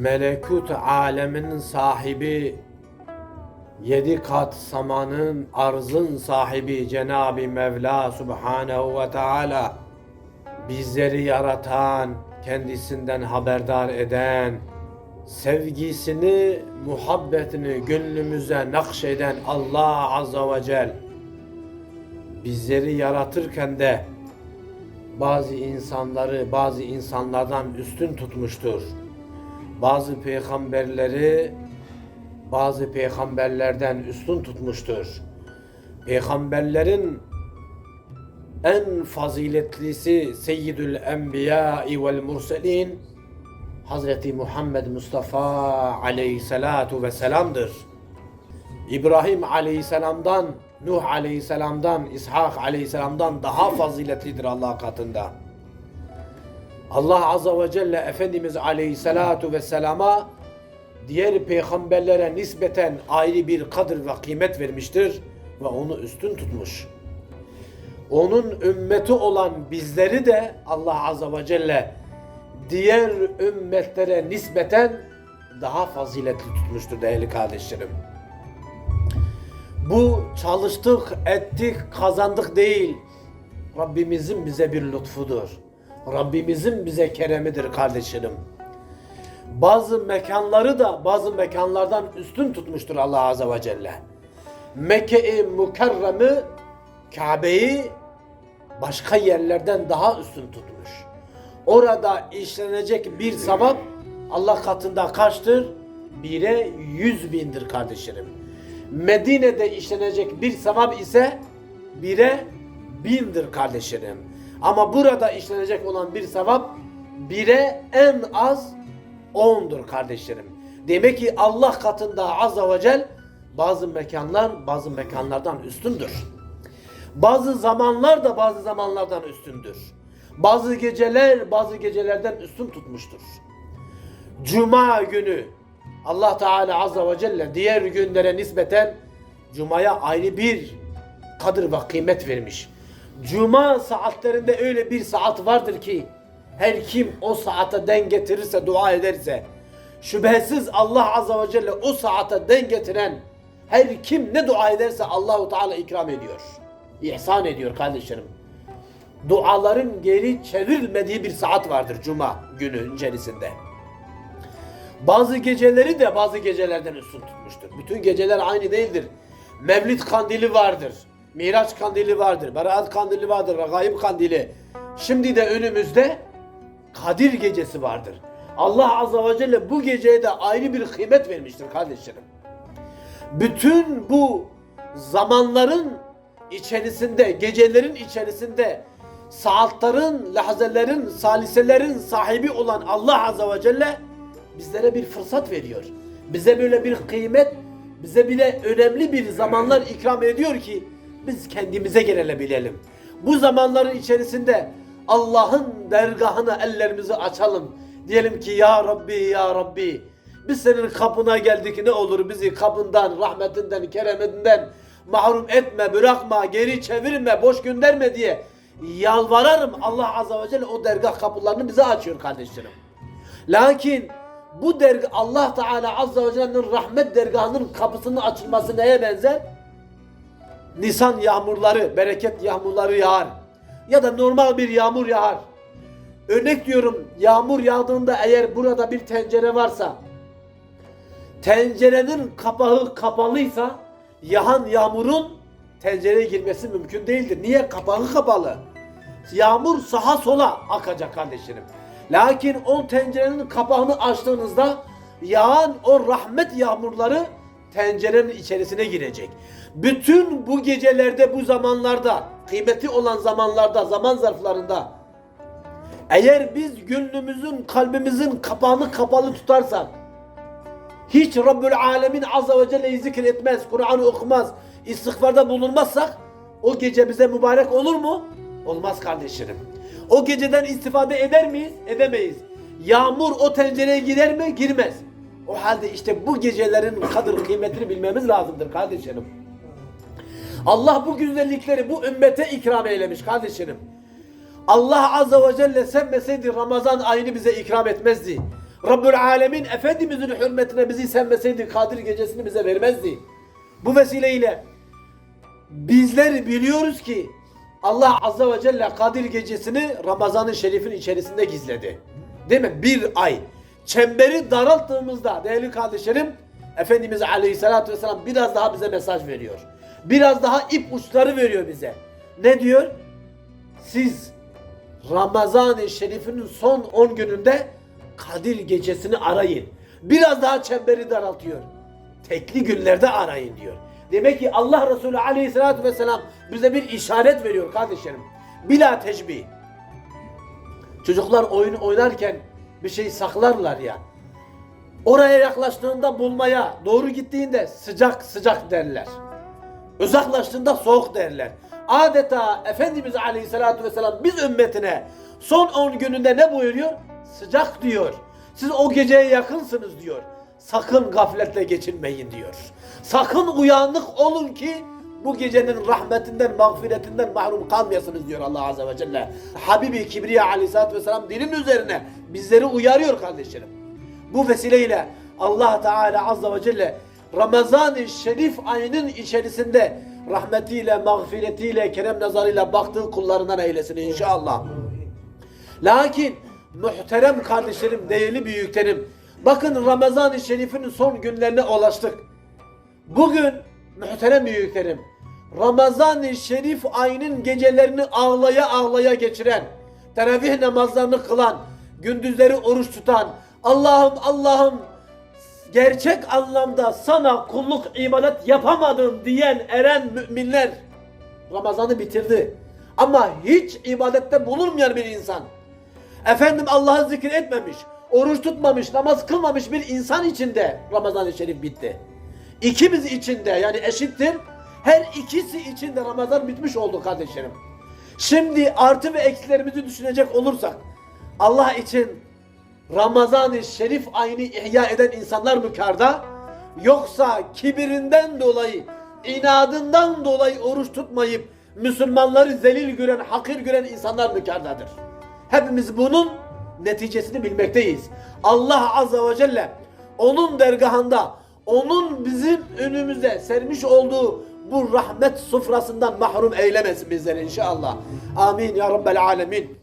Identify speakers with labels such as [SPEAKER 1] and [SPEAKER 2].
[SPEAKER 1] melekut aleminin sahibi, yedi kat samanın, arzın sahibi Cenab-ı Mevla Subhanehu ve Teala bizleri yaratan, kendisinden haberdar eden, sevgisini, muhabbetini gönlümüze nakşeden Allah Azze ve Celle bizleri yaratırken de bazı insanları bazı insanlardan üstün tutmuştur. Bazı peygamberleri bazı peygamberlerden üstün tutmuştur. Peygamberlerin en faziletlisi Seyyidül Enbiya vel Murselin Hazreti Muhammed Mustafa aleyhissalatu vesselam'dır. İbrahim aleyhisselamdan, Nuh aleyhisselamdan, İshak aleyhisselamdan daha faziletlidir Allah katında. Allah azze ve celle Efendimiz aleyhissalatu vesselama diğer peygamberlere nispeten ayrı bir kadır ve kıymet vermiştir ve onu üstün tutmuş. Onun ümmeti olan bizleri de Allah azze ve celle diğer ümmetlere nispeten daha faziletli tutmuştur değerli kardeşlerim. Bu çalıştık, ettik, kazandık değil. Rabbimizin bize bir lütfudur. Rabbimizin bize keremidir kardeşlerim. Bazı mekanları da bazı mekanlardan üstün tutmuştur Allah Azze ve Celle. Mekke-i Mükerrem'i, Kabe'yi başka yerlerden daha üstün tutmuş. Orada işlenecek bir sevap Allah katında kaçtır? Bire yüz bindir kardeşlerim. Medine'de işlenecek bir sevap ise bire bindir kardeşlerim. Ama burada işlenecek olan bir sevap bire en az ondur kardeşlerim. Demek ki Allah katında azza ve cel bazı mekanlar bazı mekanlardan üstündür. Bazı zamanlar da bazı zamanlardan üstündür. Bazı geceler bazı gecelerden üstün tutmuştur. Cuma günü Allah Teala Azze ve Celle diğer günlere nispeten Cuma'ya ayrı bir kadır ve kıymet vermiş. Cuma saatlerinde öyle bir saat vardır ki her kim o saate den getirirse, dua ederse şüphesiz Allah Azze ve Celle o saate den getiren her kim ne dua ederse Allahu Teala ikram ediyor. İhsan ediyor kardeşlerim. Duaların geri çevrilmediği bir saat vardır Cuma günü içerisinde. Bazı geceleri de bazı gecelerden üstün tutmuştur. Bütün geceler aynı değildir. Mevlid kandili vardır. Miraç kandili vardır. Berat kandili vardır. Regaib kandili. Şimdi de önümüzde Kadir gecesi vardır. Allah Azze ve Celle bu geceye de ayrı bir kıymet vermiştir kardeşlerim. Bütün bu zamanların içerisinde, gecelerin içerisinde saatlerin, lahzelerin, saliselerin sahibi olan Allah Azze ve Celle bizlere bir fırsat veriyor. Bize böyle bir kıymet, bize bile önemli bir zamanlar ikram ediyor ki biz kendimize gelebilelim. Bu zamanların içerisinde Allah'ın dergahına ellerimizi açalım. Diyelim ki ya Rabbi ya Rabbi biz senin kapına geldik ne olur bizi kapından, rahmetinden, kereminden mahrum etme, bırakma, geri çevirme, boş gönderme diye yalvararım. Allah Azze ve Celle o dergah kapılarını bize açıyor kardeşlerim. Lakin bu dergi Allah Teala Azze ve Celle'nin rahmet dergahının kapısının açılması neye benzer? Nisan yağmurları, bereket yağmurları yağar. Ya da normal bir yağmur yağar. Örnek diyorum yağmur yağdığında eğer burada bir tencere varsa tencerenin kapağı kapalıysa yağan yağmurun tencereye girmesi mümkün değildir. Niye? Kapağı kapalı. Yağmur sağa sola akacak kardeşlerim. Lakin o tencerenin kapağını açtığınızda yağan o rahmet yağmurları tencerenin içerisine girecek. Bütün bu gecelerde, bu zamanlarda, kıymeti olan zamanlarda, zaman zarflarında eğer biz gönlümüzün, kalbimizin kapağını kapalı tutarsak, hiç Rabbül Alemin Azze ve Celle'yi zikretmez, Kur'an'ı okumaz, istiğfarda bulunmazsak o gece bize mübarek olur mu? Olmaz kardeşlerim. O geceden istifade eder miyiz? Edemeyiz. Yağmur o tencereye girer mi? Girmez. O halde işte bu gecelerin kadır kıymetini bilmemiz lazımdır kardeşlerim. Allah bu güzellikleri bu ümmete ikram eylemiş kardeşlerim. Allah Azze ve Celle sevmeseydi Ramazan ayını bize ikram etmezdi. Rabbül Alemin Efendimizin hürmetine bizi sevmeseydi Kadir gecesini bize vermezdi. Bu vesileyle bizler biliyoruz ki Allah Azze ve Celle Kadir gecesini Ramazan-ı Şerif'in içerisinde gizledi. Değil mi? Bir ay. Çemberi daralttığımızda değerli kardeşlerim Efendimiz Aleyhisselatü Vesselam biraz daha bize mesaj veriyor. Biraz daha ip uçları veriyor bize. Ne diyor? Siz Ramazan-ı Şerif'in son 10 gününde Kadir gecesini arayın. Biraz daha çemberi daraltıyor. Tekli günlerde arayın diyor. Demek ki Allah Resulü Aleyhisselatü Vesselam bize bir işaret veriyor kardeşlerim. Bila teşbih. Çocuklar oyun oynarken bir şey saklarlar ya. Oraya yaklaştığında bulmaya, doğru gittiğinde sıcak sıcak derler. Uzaklaştığında soğuk derler. Adeta Efendimiz Aleyhisselatü Vesselam biz ümmetine son 10 gününde ne buyuruyor? Sıcak diyor. Siz o geceye yakınsınız diyor. Sakın gafletle geçinmeyin diyor. Sakın uyanık olun ki bu gecenin rahmetinden, mağfiretinden mahrum kalmayasınız diyor Allah Azze ve Celle. Habibi Kibriya Aleyhisselatü Vesselam dilin üzerine bizleri uyarıyor kardeşlerim. Bu vesileyle Allah Teala Azze ve Celle Ramazan-ı Şerif ayının içerisinde rahmetiyle, mağfiretiyle, kerem nazarıyla baktığı kullarından eylesin inşallah. Lakin muhterem kardeşlerim, değerli büyüklerim, bakın Ramazan-ı Şerif'in son günlerine ulaştık. Bugün muhterem büyüklerim, Ramazan-ı Şerif ayının gecelerini ağlaya ağlaya geçiren, teravih namazlarını kılan, gündüzleri oruç tutan, Allah'ım Allah'ım gerçek anlamda sana kulluk ibadet yapamadım diyen eren müminler Ramazan'ı bitirdi. Ama hiç ibadette bulunmayan bir insan, efendim Allah'ı zikir etmemiş, oruç tutmamış, namaz kılmamış bir insan içinde Ramazan-ı Şerif bitti. İkimiz içinde yani eşittir. Her ikisi içinde Ramazan bitmiş oldu kardeşlerim. Şimdi artı ve eksilerimizi düşünecek olursak Allah için Ramazan-ı Şerif ayını ihya eden insanlar mı karda? Yoksa kibirinden dolayı, inadından dolayı oruç tutmayıp Müslümanları zelil gören, hakir gören insanlar mı kardadır? Hepimiz bunun neticesini bilmekteyiz. Allah Azze ve Celle onun dergahında, onun bizim önümüze sermiş olduğu bu rahmet sofrasından mahrum eylemesin bizleri inşallah. Amin ya Rabbel Alemin.